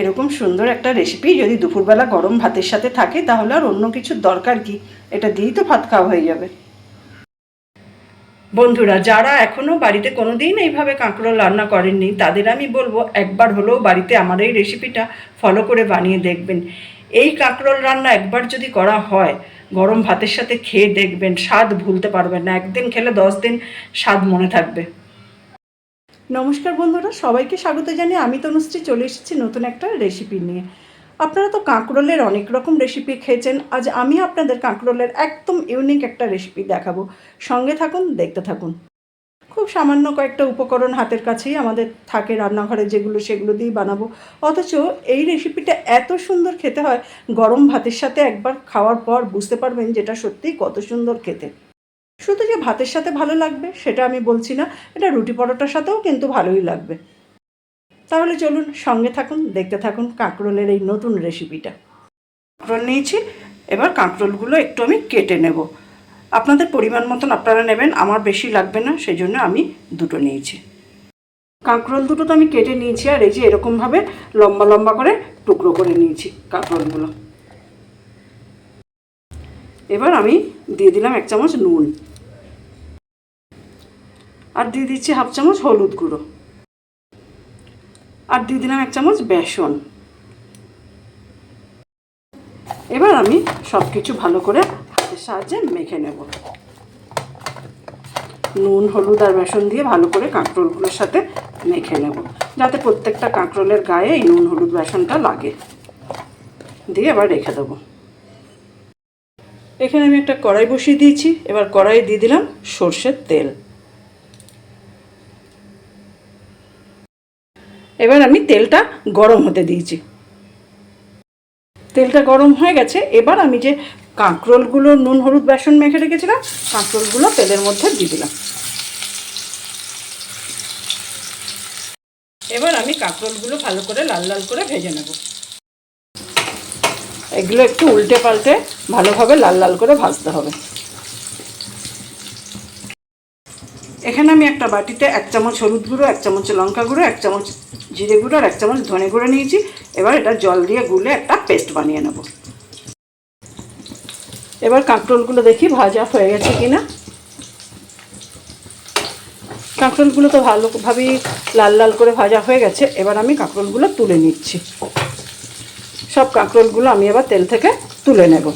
এরকম সুন্দর একটা রেসিপি যদি দুপুরবেলা গরম ভাতের সাথে থাকে, তাহলে আর অন্য কিছুর দরকার কি? এটা দিয়েই তো ভাত খাওয়া হয়ে যাবে। বন্ধুরা, যারা এখনও বাড়িতে কোনো দিন এইভাবে কাঁকরোল রান্না করেননি, তাদের আমি বলব একবার হলেও বাড়িতে আমার এই রেসিপিটা ফলো করে বানিয়ে দেখবেন। এই কাঁকরোল রান্না একবার যদি করা হয়, গরম ভাতের সাথে খেয়ে দেখবেন, স্বাদ ভুলতে পারবেন না। একদিন খেলে দশ দিন স্বাদ মনে থাকবে। নমস্কার বন্ধুরা, সবাইকে স্বাগত জানিয়ে আমি তনুশ্রী চলে এসেছি নতুন একটা রেসিপি নিয়ে। আপনারা তো কাঁকরোলের অনেক রকম রেসিপি খেয়েছেন, আজ আমি আপনাদের কাঁকরোলের একদম ইউনিক একটা রেসিপি দেখাবো। সঙ্গে থাকুন, দেখতে থাকুন। খুব সামান্য কয়েকটা উপকরণ হাতের কাছেই আমাদের থাকে রান্নাঘরে, যেগুলো সেগুলো দিয়েই বানাবো। অথচ এই রেসিপিটা এত সুন্দর খেতে হয়, গরম ভাতের সাথে একবার খাওয়ার পর বুঝতে পারবেন যেটা সত্যিই কত সুন্দর খেতে। শুধু যে ভাতের সাথে ভালো লাগবে, সেটা আমি বলছি না, এটা রুটি পরোটার সাথেও কিন্তু ভালোই লাগবে। তাহলে চলুন সঙ্গে থাকুন, দেখতে থাকুন কাঁকরোলের এই নতুন রেসিপিটা। কাঁকরোল নিয়েছি, এবার কাঁকরোলগুলো একটু আমি কেটে নেব। আপনাদের পরিমাণ মতন আপনারা নেবেন, আমার বেশি লাগবে না সেই জন্য আমি দুটো নিয়েছি। কাঁকরোল দুটো তো আমি কেটে নিয়েছি, আর এই যে এরকমভাবে লম্বা লম্বা করে টুকরো করে নিয়েছি কাঁকরোলগুলো। এবার আমি দিয়ে দিলাম এক চামচ নুন। আর দিয়ে দিচ্ছি হাফ চামচ হলুদ গুঁড়ো। আর দিয়ে দিলাম এক চামচ বেসন। এবার আমি সব কিছু ভালো করে হাতের সাহায্যে মেখে নেব। নুন, হলুদ আর বেসন দিয়ে ভালো করে কাঁকরোলগুলোর সাথে মেখে নেব, যাতে প্রত্যেকটা কাঁকরোলের গায়ে এই নুন, হলুদ, বেসনটা লাগে। দিয়ে এবার রেখে দেবো। এখানে আমি একটা কড়াই বসিয়ে দিয়েছি, এবার কড়াই দিয়ে দিলাম সর্ষের তেল। এবার আমি তেলটা গরম হতে দিয়েছি। তেলটা গরম হয়ে গেছে। এবার আমি যে কাঁকরোলগুলো, নুন, হলুদ, বেসন মেখে রেখেছিলাম, কাঁকরোলগুলো তেলের মধ্যে দিয়ে দিলাম। এবার আমি কাঁকরোলগুলো ভালো করে লাল লাল করে ভেজে নেব। এগুলো একটু উল্টে পাল্টে ভালোভাবে লাল লাল করে ভাজতে হবে। এখানে আমি একটা বাটিতে এক চামচ হলুদ গুঁড়ো, এক চামচ লঙ্কা গুঁড়ো, এক চামচ জিরে গুঁড়ো আর এক চামচ ধনে গুঁড়ো নিয়েছি। এবার এটা জল দিয়ে গুলে একটা পেস্ট বানিয়ে নেব। এবার কাঁকরোলগুলো দেখি ভাজা হয়ে গেছে কিনা। কাঁকরোলগুলো তো ভালোভাবেই লাল লাল করে ভাজা হয়ে গেছে। এবার আমি কাঁকরোলগুলো তুলে নিচ্ছি। সব কাঁকরোলগুলো আমি এবার তেল থেকে তুলে নেব।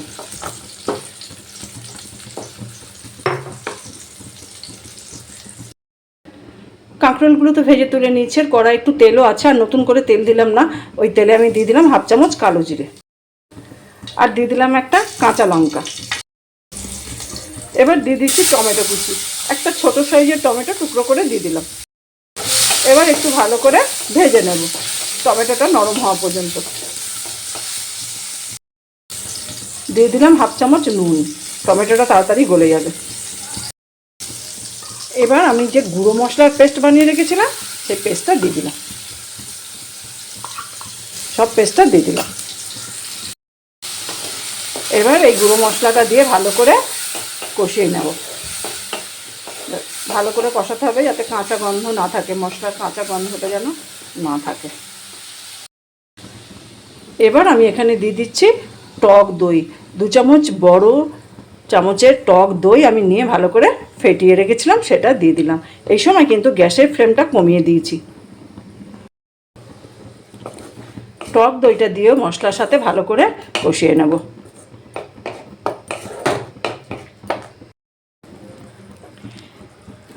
কাঁকরোলগুলো তো ভেজে তুলে নিচ্ছে আর কড়াই একটু তেলও আছে, আর নতুন করে তেল দিলাম না, ওই তেলে আমি দিয়ে দিলাম হাফ চামচ কালো জিরে। আর দিয়ে দিলাম একটা কাঁচা লঙ্কা। এবার দিয়ে দিচ্ছি টমেটো কুচি, একটা ছোট সাইজের টমেটো টুকরো করে দিয়ে দিলাম। এবার একটু ভালো করে ভেজে নেব, টমেটোটা নরম হওয়া পর্যন্ত। দিয়ে দিলাম হাফ চামচ নুন, টমেটোটা তাড়াতাড়ি গলে যাবে। এবার আমি যে গুঁড়ো মশলার পেস্ট বানিয়ে রেখেছিলাম, সেই পেস্টটা দিয়ে দিলাম। সব পেস্টটা দিয়ে দিলাম। এবার এই গুঁড়ো মশলাটা দিয়ে ভালো করে কষিয়ে নেব। ভালো করে কষাতে হবে যাতে কাঁচা গন্ধ না থাকে, মশলার কাঁচা গন্ধটা যেন না থাকে। এবার আমি এখানে দিয়ে দিচ্ছি টক দই। দু চামচ বড় চামচের টক দই আমি নিয়ে ভালো করে ফেটিয়ে রেখেছিলাম, সেটা দিয়ে দিলাম। এই সময় কিন্তু গ্যাসের ফ্লেমটা কমিয়ে দিয়েছি। টক দইটা দিয়েও মশলার সাথে ভালো করে কষিয়ে নেব।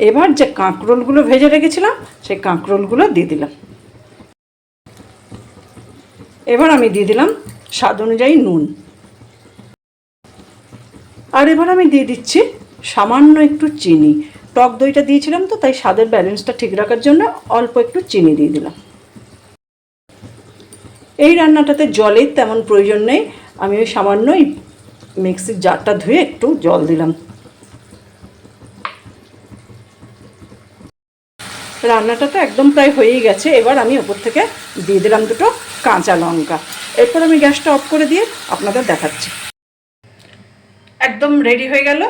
এবার যে কাঁকরোলগুলো ভেজে রেখেছিলাম, সেই কাঁকরোলগুলো দিয়ে দিলাম। এবার আমি দিয়ে দিলাম স্বাদ অনুযায়ী নুন। আর এবার আমি দিয়ে দিচ্ছি সামান্য একটু চিনি। টক দইটা দিয়েছিলাম তো, তাই স্বাদের ব্যালেন্সটা ঠিক রাখার জন্য অল্প একটু চিনি দিয়ে দিলাম। এই রান্নাটাতে জলের তেমন প্রয়োজন নেই। আমি ওই সামান্য মিক্সির জারটা ধুয়ে একটু জল দিলাম। রান্নাটা তো একদম প্রায় হয়েই গেছে। এবার আমি ওপর থেকে দিয়ে দিলাম দুটো কাঁচা লঙ্কা। এরপর আমি গ্যাসটা অফ করে দিয়ে আপনাদের দেখাচ্ছি। একদম রেডি হয়ে গেল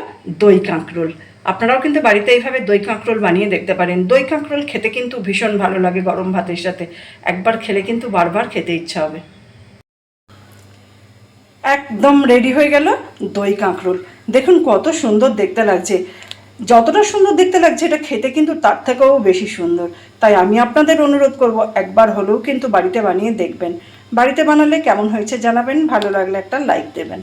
দই কাঁকরোল। আপনারাও কিন্তু বাড়িতে এইভাবে দই কাঁকরোল বানিয়ে দেখতে পারেন। দই কাঁকরোল খেতে কিন্তু ভীষণ ভালো লাগে গরম ভাতের সাথে। একবার খেলে কিন্তু বারবার খেতে ইচ্ছা হবে। একদম রেডি হয়ে গেল দই কাঁকরোল। দেখুন কত সুন্দর দেখতে লাগছে। যতটা সুন্দর দেখতে লাগছে এটা খেতে কিন্তু তার থেকেও বেশি সুন্দর। তাই আমি আপনাদের অনুরোধ করব একবার হলেও কিন্তু বাড়িতে বানিয়ে দেখবেন। বাড়িতে বানালে কেমন হয়েছে জানাবেন, ভালো লাগলে একটা লাইক দেবেন।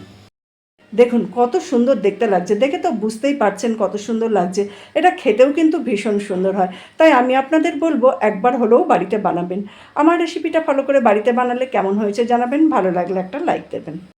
দেখুন, কত সুন্দর দেখতে লাগছে। দেখে তো বুঝতেই পারছেন কত সুন্দর লাগছে। এটা খেতেও কিন্তু ভীষণ সুন্দর হয়। তাই আমি আপনাদের বলব, একবার হলেও বাড়িতে বানাবেন। আমার রেসিপিটা ফলো করে বাড়িতে বানালে কেমন হয়েছে জানাবেন, ভালো লাগলে একটা লাইক দেবেন।